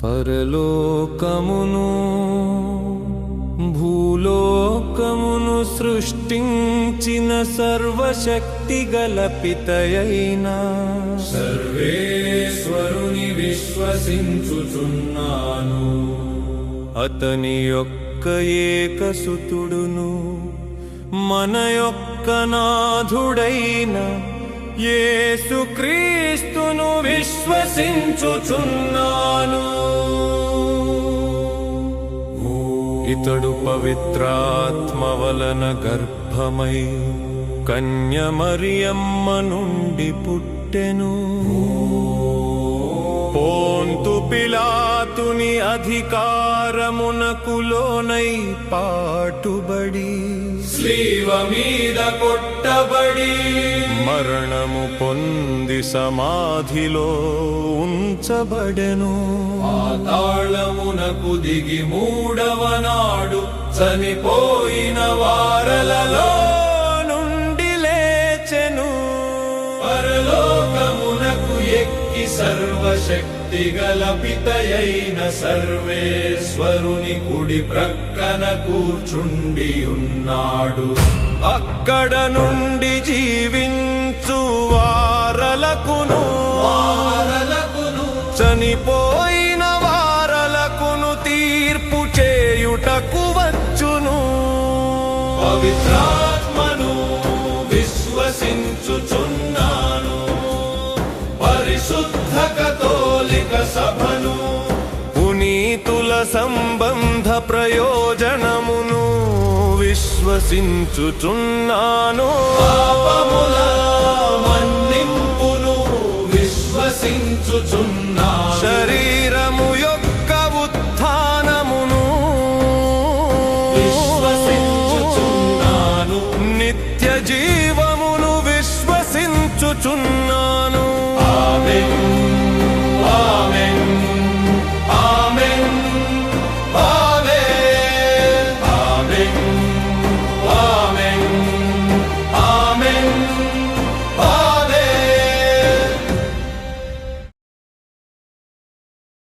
పరలోకమును భూలోకమును సృష్టించిన సర్వశక్తి గల పితయైన సర్వేశ్వరుని విశ్వసించుచున్నాను. అతని యొక్క ఏకసుతుడును మన యొక్క నాథుడైన యేసుక్రీస్తును విశ్వసించుచున్నాను. ఇతడు పవిత్రాత్మ వలన గర్భమై కన్యమరియమ్మ నుండి పుట్టెను. పోంతు పిలాతుని అధికారమునకు లోనై పాటుబడి స్లీవ మీద కొట్టబడి మరణము పొంది సమాధిలో ఉంచబడెను. పాతాళమునకు దిగి మూడవ నాడు చనిపోయిన వారలలో నుండి లేచెను. పరలోకమునకు ఎక్కి సర్వశక్తి గల పితయైన సర్వేశ్వరుని కుడి ప్రక్కన కూర్చుండి ఉన్నాడు అక్కడ నుండి జీవించు వారలకును వారలకును చనిపోయిన వారలకును తీర్పు చేయుటకు వచ్చును. పవిత్రాత్మను విశ్వసించుచున్నాను కథోలిక సభను. పునీతుల సంబంధ ప్రయోజనమును విశ్వసించుచున్నాను. పాపముల మన్నింపును విశ్వసించుచున్నా శరీరము యొక్క ఉత్థానమును విశ్వసించుచున్నాను. నిత్య జీవమును విశ్వసించుచున్నాను.